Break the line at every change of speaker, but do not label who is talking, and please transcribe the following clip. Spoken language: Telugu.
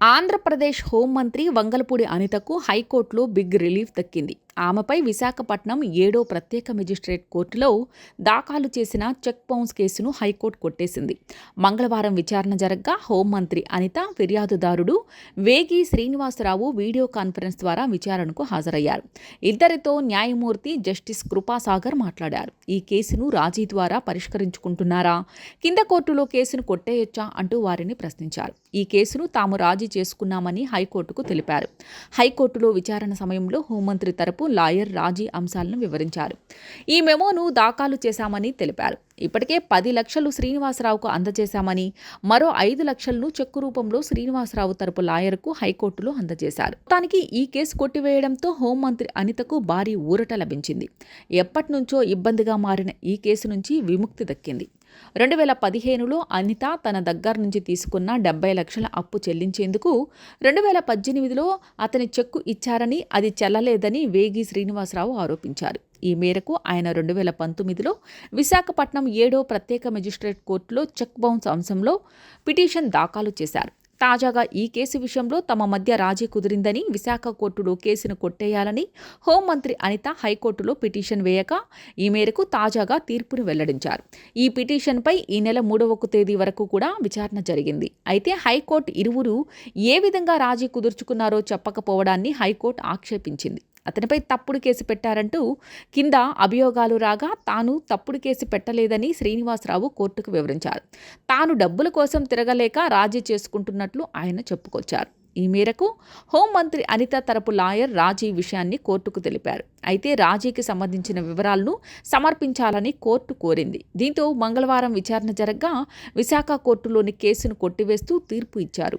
ఆంధ్రప్రదేశ్ హోంమంత్రి వంగలపూడి అనితకు హైకోర్టులో బిగ్ రిలీఫ్ దక్కింది. ఆమెపై విశాఖపట్నం ఏడో ప్రత్యేక మెజిస్ట్రేట్ కోర్టులో దాఖలు చేసిన చెక్ బౌన్స్ కేసును హైకోర్టు కొట్టేసింది. మంగళవారం విచారణ జరగ్గా హోంమంత్రి అనిత ఫిర్యాదుదారుడు వేగి శ్రీనివాసరావు వీడియో కాన్ఫరెన్స్ ద్వారా విచారణకు హాజరయ్యారు. ఇద్దరితో న్యాయమూర్తి జస్టిస్ కృపాసాగర్ మాట్లాడారు. ఈ కేసును రాజీ ద్వారా పరిష్కరించుకుంటున్నారా? కింద కోర్టులో కేసును కొట్టేయొచ్చా అంటూ వారిని ప్రశ్నించారు. ఈ కేసును తాము రాజీ చేసుకున్నామని హైకోర్టుకు తెలిపారు. హైకోర్టులో విచారణ సమయంలో హోంమంత్రి తరపు లాయర్ రాజీ అంశాలను వివరించారు. ఈ మెమోను దాఖలు చేశామని తెలిపారు. ఇప్పటికే పది లక్షలు శ్రీనివాసరావుకు అందజేశామని మరో ఐదు లక్షలను చెక్కు రూపంలో శ్రీనివాసరావు తరపు లాయర్కు హైకోర్టులో అందజేశారు. మొత్తానికి ఈ కేసు కొట్టివేయడంతో హోంమంత్రి అనితకు భారీ ఊరట లభించింది. ఎప్పటి నుంచో ఇబ్బందిగా మారిన ఈ కేసు నుంచి విముక్తి దక్కింది. రెండు వేల పదిహేనులో అనిత తన దగ్గర నుంచి తీసుకున్న డెబ్బై లక్షల అప్పు చెల్లించేందుకు రెండు వేల పద్దెనిమిదిలో అతని చెక్కు ఇచ్చారని అది చెల్లలేదని వేగి శ్రీనివాసరావు ఆరోపించారు. ఈ మేరకు ఆయన రెండు వేల పంతొమ్మిదిలో విశాఖపట్నం ఏడో ప్రత్యేక మెజిస్ట్రేట్ కోర్టులో చెక్ బౌన్స్ అంశంలో పిటిషన్ దాఖలు చేశారు. తాజాగా ఈ కేసు విషయంలో తమ మధ్య రాజీ కుదిరిందని విశాఖ కోర్టులో కేసును కొట్టేయాలని హోంమంత్రి అనిత హైకోర్టులో పిటిషన్ వేయక ఈ మేరకు తాజాగా తీర్పును వెల్లడించారు. ఈ పిటిషన్పై ఈ నెల మూడవ తేదీ వరకు కూడా విచారణ జరిగింది. అయితే హైకోర్టు ఇరువురు ఏ విధంగా రాజీ కుదుర్చుకున్నారో చెప్పకపోవడాన్ని హైకోర్టు ఆక్షేపించింది. అతనిపై తప్పుడు కేసు పెట్టారంటూ కింద అభియోగాలు రాగా తాను తప్పుడు కేసు పెట్టలేదని శ్రీనివాసరావు కోర్టుకు వివరించారు. తాను డబ్బుల కోసం తిరగలేక రాజీ చేసుకుంటున్నట్లు ఆయన చెప్పుకొచ్చారు. ఈ మేరకు హోంమంత్రి అనిత తరపు లాయర్ రాజీ విషయాన్ని కోర్టుకు తెలిపారు. అయితే రాజీకి సంబంధించిన వివరాలను సమర్పించాలని కోర్టు కోరింది. దీంతో మంగళవారం విచారణ జరగ్గా విశాఖ కోర్టులోని కేసును కొట్టివేస్తూ తీర్పు ఇచ్చారు.